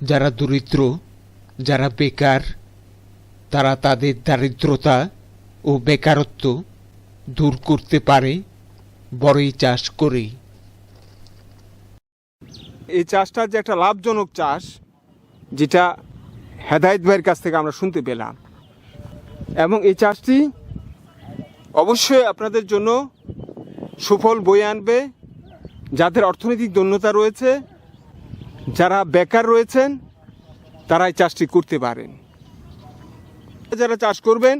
যারা দরিদ্র, যারা বেকার, তারা তাদের দারিদ্রতা ও বেকারত্ব দূর করতে পারে, বড়ই চাষ করেই। এই চাষটা যে একটা লাভজনক চাষ, যেটা হেদায়ত ভাইয়ের কাছ থেকে আমরা শুনতে পেলাম। এবং এই চাষটি অবশ্যই আপনাদের জন্য সুফল বয়ে আনবে, যাদের অর্থনৈতিক দন্যতা রয়েছে যারা বেকার রয়েছেন তারা এই চাষটি করতে পারেন। যারা চাষ করবেন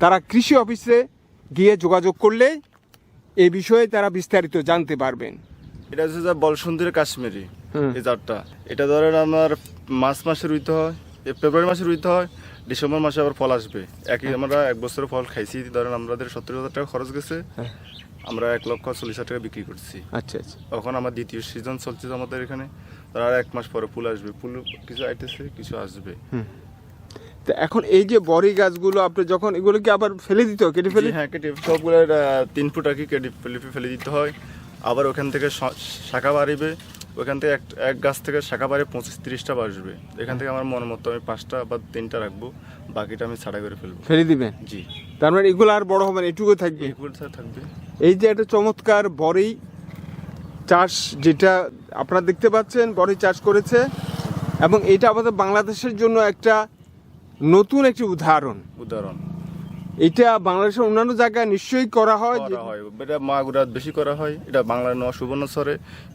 তারা কৃষি অফিসে গিয়ে যোগাযোগ করলে এই বিষয়ে তারা বিস্তারিত জানতে পারবেন। এটা হচ্ছে যে বলসুন্দরের কাশ্মীরি। এই জাতটা। এটা ধরেন আমার মার্চ মাসে রুইতে হয় ফেব্রুয়ারি মাসে রুইতে হয় ডিসেম্বর মাসে আবার ফল আসবে। একই আমরা এক বছরের ফল খাইছি ধরেন আমাদের সত্তর হাজার টাকা খরচ গেছে হ্যাঁ। আমরা এক লক্ষ চল্লিশ হাজার টাকা বিক্রি করছি। আচ্ছা আচ্ছা। এখন আমার দ্বিতীয় সিজন চলছে আমাদের এখানে। তার আর এক মাস পরে ফুল আসবে। ফুল কিছু আইতেছে কিছু আসবে। তা এখন এই যে বড়ি গাছগুলো আপনি যখন এগুলোকে আবার ফেলে দিতে হয় কেটে ফেলে? হ্যাঁ কেটে সবগুলো তিন ফুট আর কি কেটে ফেলে ফেলে দিতে হয়। আবার ওখান থেকে শাখা বাড়িবে। ওখান থেকে এক এক গাছ থেকে শাখা বাড়ি পঁচিশ তিরিশটা বাসবে। এখান থেকে আমার মনে মতো আমি পাঁচটা বা তিনটা রাখব। বাকিটা আমি ছাড়া করে ফেলব। ফেলে দিবেন? জি। তার মানে এগুলো আর বড় হবে না এটুকু থাকবে? এইগুলো তো থাকবে। এই যে একটা চমৎকার বড়ি চাষ যেটা আপনারা দেখতে পাচ্ছেন, বড়ই চাষ করেছে। এবং এটা আমাদের বাংলাদেশের জন্য একটা নতুন একটি উদাহরণ। উদাহরণ। এটা বাংলাদেশের অন্যান্য জায়গায় নিশ্চয়ই করা হয়। করা হয়। এটা মাগুরাত বেশি করা হয়। এটা বাংলার নয় সুবর্ণচরে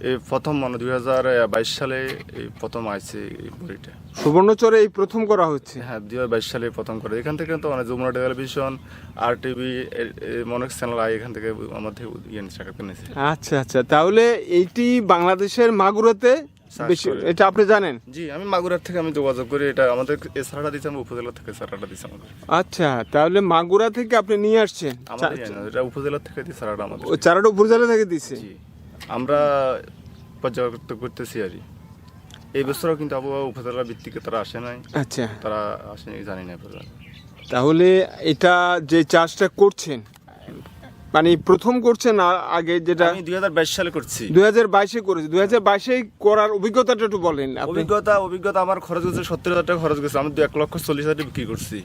এই প্রথম মানে দুই হাজার বাইশ সালে এই প্রথম আসছে এই বইটা সুবর্ণচরে এই প্রথম করা হচ্ছে? হ্যাঁ দুই হাজার বাইশ সালে প্রথম করে। এখান থেকে তো অনেক যমুনা টেলিভিশন আর টিভি অনেক চ্যানেল আয় এখান থেকে আমাদের ইয়ে আচ্ছা আচ্ছা। তাহলে এইটি বাংলাদেশের মাগুরাতে বেশি এটা আপনি জানেন? জি আমি মাগুরার থেকে আমি যোগাযোগ করি। এটা আমাদের এ সারাটা দিচ্ছে আমি উপজেলা থেকে সারাটা দিচ্ছে আমাদের। আচ্ছা তাহলে মাগুরা থেকে আপনি নিয়ে আসছেন? আমাদের এটা উপজেলা থেকে দিচ্ছে সারাটা আমাদের। ও চারাটা উপজেলা থেকে দিছে? আমরা পর্যাপ্ত করতেছি আর। এই বছরও কিন্তু আবহাওয়া উপজেলা ভিত্তিকে তারা আসে নাই। আচ্ছা। তারা আসেনি জানি না। তাহলে এটা যে চাষটা করছেন মানে প্রথম করছেন আগে যেটা আমি দুই হাজার বাইশ সালে করছি। দুই হাজার বাইশে করেছে। দুই হাজার বাইশে করার অভিজ্ঞতাটা একটু বলেন আপনি। অভিজ্ঞতা অভিজ্ঞতা আমার খরচ গেছে সত্তর হাজার টাকা খরচ গেছে। আমি দু এক লক্ষ চল্লিশ হাজার টাকা বিক্রি করছি।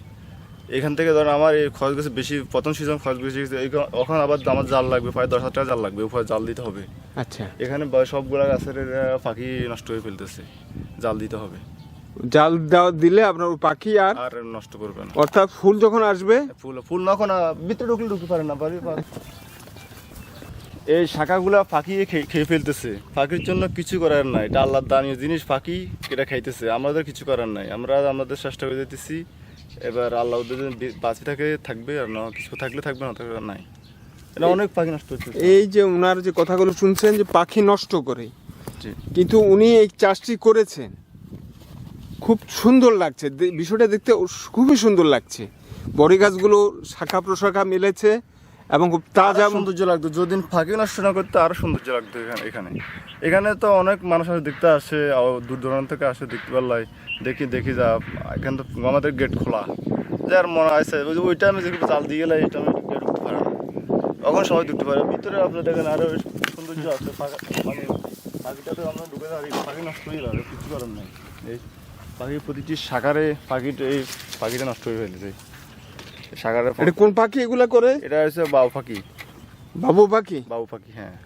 এখান থেকে ধর আমার এই খরচ গেছে বেশি প্রথম সিজন খরচ বেশি গেছে। ওখানে আবার আমার জাল লাগবে প্রায় দশ হাজার টাকা জাল লাগবে। উপরে জাল দিতে হবে। আচ্ছা। এখানে সবগুলা গাছের পাখি নষ্ট হয়ে ফেলতেছে। জাল দিতে হবে। জাল দেওয়া দিলে আপনার পাখি আর আর নষ্ট করবে না। অর্থাৎ ফুল যখন আসবে ফুল ফুল নখন ভিতরে ঢুকলে ঢুকতে পারে না বাড়ি এই শাখাগুলা পাখি খেয়ে- খেয়ে ফেলতেছে। পাখির জন্য কিছু করার নাই। এটা আল্লাহর দানীয় জিনিস পাখি এটা খাইতেছে। আমাদের কিছু করার নাই। আমরা আমাদের চেষ্টা করে দিতেছি এবার আল্লাহ ওদের বাঁচি থাকে থাকবে আর না কিছু থাকলে থাকবে না থাকলে নাই। এটা অনেক পাখি নষ্ট হচ্ছে এই যে ওনার যে কথাগুলো শুনছেন যে পাখি নষ্ট করে কিন্তু উনি এই চাষটি করেছেন। খুব সুন্দর লাগছে। বিষয়টা দেখতে খুবই সুন্দর লাগছে। বড়ি গাছগুলো শাখা প্রশাখা মিলেছে এবং খুব তাজা সৌন্দর্য লাগতো। যদিন ফাঁকি নষ্ট না করতে আরও সৌন্দর্য লাগতো এখানে এখানে। এখানে তো অনেক মানুষ আসে দেখতে আসে দূর দূরান্ত থেকে আসে দেখতে পারলাই। দেখি দেখি যা এখানে তো আমাদের গেট খোলা। যার মনে আছে ওই টাইমে যে জাল দিয়ে গেলে এই টাইমে কেউ ঢুকতে পারে না। তখন সবাই ঢুকতে পারে। ভিতরে আপনার দেখেন আরও সৌন্দর্য আছে ফাঁকা মানে পাখিটাতে আমরা ঢুকে যাই পাখি নষ্ট হয়ে যাবে কিছু করার নাই। এই পাখির প্রতিটি শাখারে পাখিটা এই পাখিটা নষ্ট হয়ে ফেলেছে। শাখারে এটা কোন পাখি এগুলা করে? এটা হচ্ছে বাউ পাখি। বাবু পাখি? বাবু পাখি হ্যাঁ।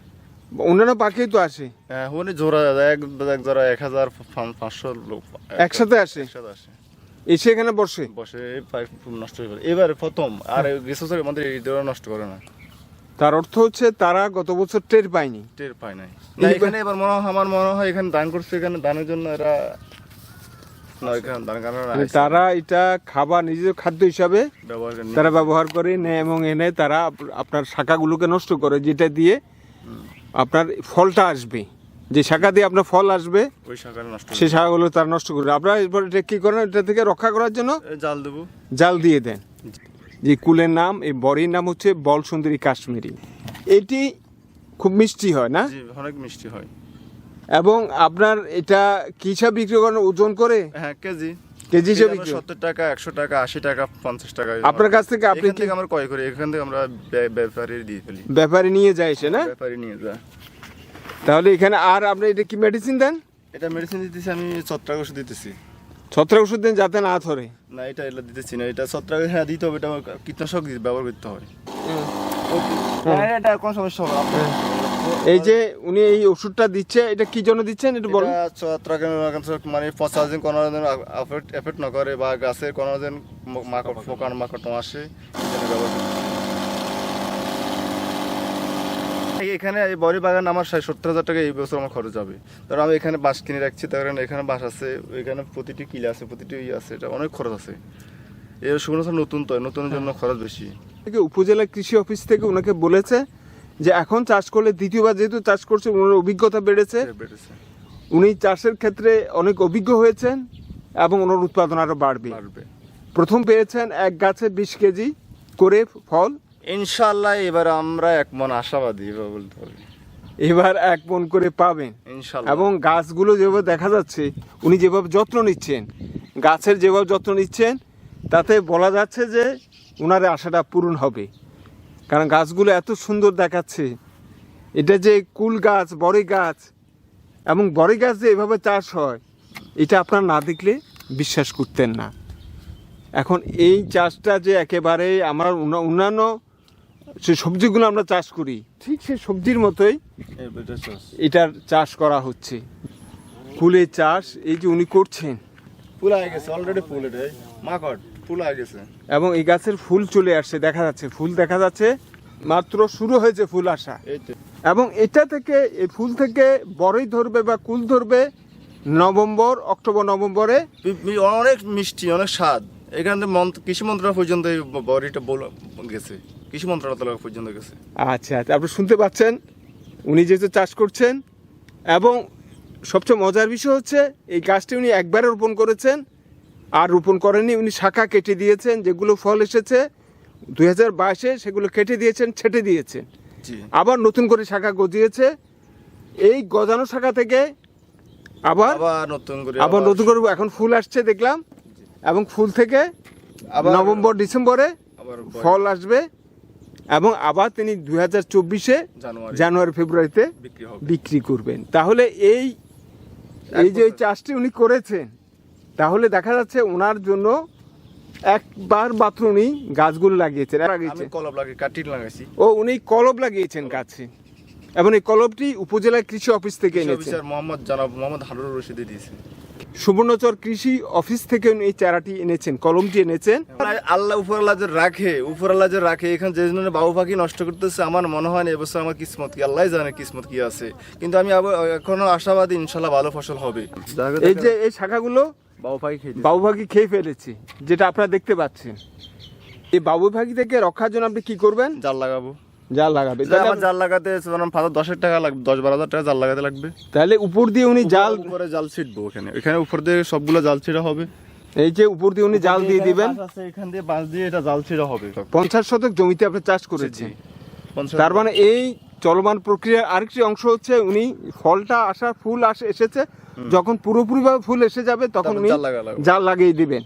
অন্যান্য পাখি তো আসে। হ্যাঁ ওখানে জোড়া এক এক জোড়া এক হাজার পাঁচশো লোক একসাথে আসে? একসাথে আসে। এসে এখানে বসে? বসে পাইপ নষ্ট হয়ে গেল এবার প্রথম আর বছর আমাদের এই জোড়া নষ্ট করে না। তার অর্থ হচ্ছে তারা গত বছর টের পায়নি। টের পায় নাই। না এখানে এবার মনে হয় আমার মনে হয় এখানে দান করছে এখানে দানের জন্য এরা না এখানে দান কারণ মানে তারা এটা খাবার নিজের খাদ্য হিসাবে তারা ব্যবহার করে নেয় এবং এনে তারা আপ- আপনার শাখাগুলোকে নষ্ট করে যেটা দিয়ে আপনার ফলটা আসবে। যে শাখা দিয়ে আপনার ফল আসবে সেই শাখাগুলো তারা নষ্ট করে আপনারা এরপর এটা কি করেন? এটা থেকে রক্ষা করার জন্য জাল দেবো। জাল দিয়ে দেন। যে কুলের নাম এই বড়ির নাম হচ্ছে বল সুন্দরী কাশ্মীরি। এটি খুব মিষ্টি হয় না? অনেক মিষ্টি হয়। এবং আপনার এটা কি হিসাবে বিক্রি করেন? ওজন করে? হ্যাঁ কেজি। কেজি হিসাবে বিক্রি? সত্তর টাকা একশো টাকা আশি টাকা পঞ্চাশ টাকা আপনার কাছ থেকে আপনি থেকে আমরা ক্রয় করি এখান থেকে আমরা ব্য- ব্যাপারী দিয়ে ফেলি। ব্যাপারে নিয়ে যায় সে না? ব্যাপারী নিয়ে যায়। তাহলে এখানে আর আপনি এটা কি মেডিসিন দেন? এটা মেডিসিন দিতেছি আমি ছত্রাক ওষুধ দিতেছি। ছত্রাক ওষুধ দিন যাতে না ধরে। না এটা এগুলো দিতেছি না এটা ছত্রাক হ্যাঁ দিতে হবে এটা কীটনাশক ব্যবহার করতে হয় হ্যাঁ, এটা কোনো সমস্যা হবে? এই যে উনি এই ওষুধটা দিচ্ছে এটা কি জন্য দিচ্ছেন একটু বলুন? এটা ছত্রাকের মানে পচা দিন কোনো দিন এফেক্ট না করে বা গাছের কোনো দিন মাকড় পোকার মাকড় আসে এখানে এই বড়ি বাগান আমার ষাট সত্তর হাজার টাকা এই বছর আমার খরচ হবে। ধরো আমি এখানে বাঁশ কিনে রাখছি তার কারণে এখানে বাঁশ আছে এখানে প্রতিটি কিলে আছে প্রতিটি ইয়ে আছে এটা অনেক খরচ আছে। এর শুকনো নতুন তো নতুনের জন্য খরচ বেশি। উপজেলা কৃষি অফিস থেকে ওনাকে বলেছে যে এখন চাষ করলে দ্বিতীয়বার যেহেতু চাষ করছে ওনার অভিজ্ঞতা বেড়েছে। বেড়েছে। উনি চাষের ক্ষেত্রে অনেক অভিজ্ঞ হয়েছেন এবং ওনার উৎপাদন আরও বাড়বে। বাড়বে। প্রথম পেয়েছেন এক গাছে বিশ কেজি করে ফল। ইনশাল্লাহ এবার আমরা এক মন আশাবাদী এবার বলতে এবার এক মন করে পাবেন। এবং গাছগুলো যেভাবে দেখা যাচ্ছে উনি যেভাবে যত্ন নিচ্ছেন গাছের যেভাবে যত্ন নিচ্ছেন তাতে বলা যাচ্ছে যে ওনার আশাটা পূরণ হবে। কারণ গাছগুলো এত সুন্দর দেখাচ্ছে। এটা যে কুল গাছ বড়ি গাছ, এবং বড়ি গাছ যে এভাবে চাষ হয়, এটা আপনারা না দেখলে বিশ্বাস করতেন না। এখন এই চাষটা যে একেবারে আমরা অন্য- অন্যান্য সে সবজিগুলো আমরা চাষ করি, ঠিক সেই সবজির মতোই এটার চাষ করা হচ্ছে। ফুলের চাষ, এই যে উনি করছেন। ফুল হয়ে গেছে অলরেডি ফুল এটা মাকড়। ফুল গেছে। এবং এই গাছের ফুল চলে আসছে দেখা যাচ্ছে। ফুল দেখা যাচ্ছে মাত্র শুরু হয়েছে ফুল আসা। এবং এটা থেকে এই ফুল থেকে বড়ই ধরবে বা কুল ধরবে নভেম্বর অক্টোবর নভেম্বরে। অনেক মিষ্টি অনেক স্বাদ। এখান থেকে কৃষি মন্ত্রণালয় পর্যন্ত এই বড়িটা বল- গেছে। কৃষি মন্ত্রণালয় পর্যন্ত গেছে। আচ্ছা আচ্ছা আপনি শুনতে পাচ্ছেন? উনি যেহেতু চাষ করছেন এবং সবচেয়ে মজার বিষয় হচ্ছে এই গাছটি উনি একবারে রোপণ করেছেন আর রোপণ করেননি উনি শাখা কেটে দিয়েছেন যেগুলো ফল এসেছে দুই হাজার বাইশে সেগুলো কেটে দিয়েছেন ছেটে দিয়েছেন আবার নতুন করে শাখা গজিয়েছে এই গজানো শাখা থেকে আবার আবার নতুন করে আবার নতুন করে এখন ফুল আসছে দেখলাম। এবং ফুল থেকে আবার- নভেম্বর ডিসেম্বরে ফল আসবে। এবং আবার তিনি দুই হাজার চব্বিশে জানুয়ারি। ফেব্রুয়ারিতে বিক্রি বিক্রি করবেন। তাহলে এই এই যে এই চাষটি উনি করেছেন তাহলে দেখা যাচ্ছে ওনার জন্য একবার মাত্র উনি গাছগুলো লাগিয়েছেন। লাগিয়েছেন কলব লাগে কাটিট লাগাইছি? ও উনি কলব লাগিয়েছেন গাছে। এবং এই কলবটি উপজেলা কৃষি অফিস থেকে অফিসার মোহাম্মদ জানাব মোহাম্মদ হারুর রশিদে দিয়েছে। সুবর্ণচর কৃষি অফিস থেকে এই চারাটি এনেছেন কলমটি এনেছেন। আল্লাহ উপরাল্লাহ যে রাখে উপরাল্লাহ যে রাখে এখানে যে জন্য বাবু পাখি নষ্ট করতেছে আমার মনে হয় না এবছর আমার কিসমত কি আল্লাহ জানে কিসমত কি আছে। কিন্তু আমি আবার এখনও আশাবাদী ইনশাল্লাহ ভালো ফসল হবে। এই যে এই শাখাগুলো বাবুভাগি খেয়ে ফেলেছি যেটা আপনারা দেখতে পাচ্ছেন। এই বাবুভাগি থেকে রক্ষার জন্য আপনি কি করবেন? জাল লাগাবো। জাল লাগাবে। আমার জাল লাগাতে পাঁচ দশের টাকা লাগবে দশ বারো হাজার টাকা জাল লাগাতে লাগবে। তাহলে উপর দিয়ে উনি জাল উপরে জাল ছিটবো এখানে এখানে উপর দিয়ে সবগুলো জাল ছিঁড়া হবে। এই যে উপর দিয়ে উনি জাল দিয়ে দিবেন। এখান দিয়ে বাঁশ দিয়ে এটা জাল ছিঁড়া হবে। পঞ্চাশ শতক জমিতে আপনি চাষ করেছেন। পঞ্চাশ- তার মানে এই চলমান প্রক্রিয়ার আরেকটি অংশ হচ্ছে উনি ফলটা আসা ফুল আসে এসেছে। যখন পুরোপুরিভাবে ফুল এসে যাবে তখন জাল লাগিয়ে দিবেন।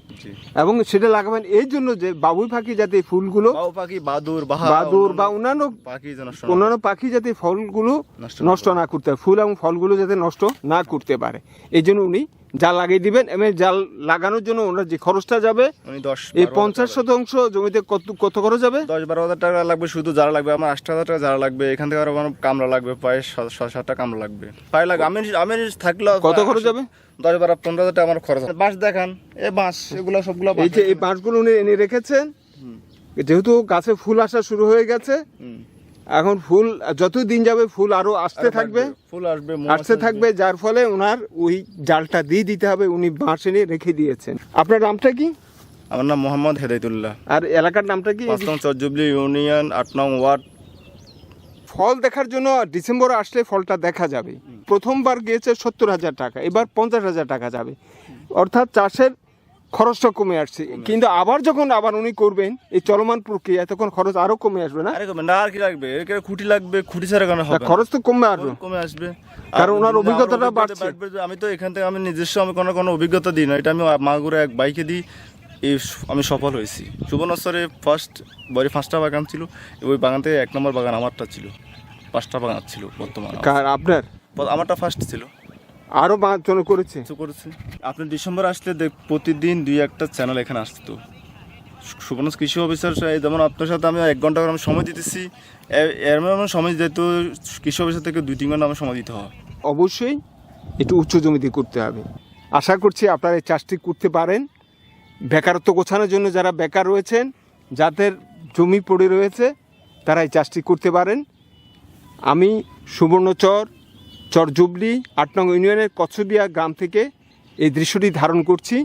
এবং সেটা লাগাবেন এই জন্য যে বাবুই পাখি যাতে ফুলগুলো পাখি বাদুর বাদুর বা অন্যান্য অন্যান্য পাখি যাতে ফলগুলো নষ্ট না করতে পারে ফুল এবং ফলগুলো যাতে নষ্ট না করতে পারে। এই জন্য উনি জাল লাগিয়ে দিবেন এবং জাল লাগানোর জন্য ওনার যে খরচটা যাবে দশ এই পঞ্চাশ শতাংশ জমিতে কত কত খরচ যাবে? দশ বারো হাজার টাকা লাগবে শুধু যারা লাগবে আমার আট হাজার টাকা যারা লাগবে এখান থেকে আরও আমার কামলা লাগবে প্রায় সাত সাত সাতটা কামলা লাগবে। প্রায় লাগবে আমি আমি থাকলে কত খরচ হবে? দশ বারো পনেরো হাজার টাকা আমার খরচ। বাঁশ দেখান এ বাঁশ এগুলো সবগুলো এই যে এই বাঁশগুলো উনি এনে রেখেছেন যেহেতু গাছে ফুল আসা শুরু হয়ে গেছে এখন ফুল যত দিন যাবে ফুল আরও আসতে থাকবে। ফুল আসবে আসতে থাকবে যার ফলে ওনার ওই জালটা দিয়ে দিতে হবে উনি বাঁশ এনে রেখে দিয়েছেন। আপনার নামটা কি? আমার নাম মোহাম্মদ হেদায়তুল্লাহ। আর এলাকার নামটা কি? পাঁচ নং চরজুবলি ইউনিয়ন আট নং ওয়ার্ড ফল দেখার জন্য ডিসেম্বরে আসলে ফলটা দেখা যাবে। প্রথমবার গিয়েছে সত্তর হাজার টাকা এবার পঞ্চাশ হাজার টাকা যাবে। অর্থাৎ চাষের খরচটা কমে আসছে। কিন্তু আবার যখন আবার উনি করবেন এই চলমান প্রক্রিয়া তখন খরচ আরও কমে আসবে না? আরে না আর কি লাগবে? খুঁটি লাগবে খুঁটি ছাড়া কেন হবে? খরচ তো কমে আসবে। কমে আসবে। কারণ আর ওনার অভিজ্ঞতাটা বাড়ছে। আমি তো এখান থেকে আমি নিজস্ব আমি কোনো কোনো অভিজ্ঞতা দিই না। এটা আমি মাগুরে এক বাইকে দিই। এই আমি সফল হয়েছি। সুবর্ণস্তরে ফার্স্ট বড়ি পাঁচটা বাগান ছিল ওই বাগান থেকে এক নম্বর বাগান আমারটা ছিল। পাঁচটা বাগান ছিল বর্তমানে। কার আপনার? আমারটা ফার্স্ট ছিল। আরও পাঁচজন করেছে? করেছে। আপনি ডিসেম্বর আসলে দেখ প্রতিদিন দুই একটা চ্যানেল এখানে আসতো। সুবর্ণ কৃষি অফিসার যেমন আপনার সাথে আমি এক ঘণ্টা করে আমি সময় দিতেছি এর মানে সময় যেহেতু কৃষি অফিসার থেকে দুই তিন ঘণ্টা আমার সময় দিতে হয়। অবশ্যই একটু উচ্চ জমিতে করতে হবে। আশা করছি আপনারা এই চাষটি করতে পারেন। বেকারত্ব গোছানোর জন্য যারা বেকার রয়েছেন, যাদের জমি পড়ে রয়েছে, তারা এই চাষটি করতে পারেন। আমি সুবর্ণচর চর জুবলি, আট নং ইউনিয়নের কচ্ছবিয়া গ্রাম থেকে এই দৃশ্যটি ধারণ করছি।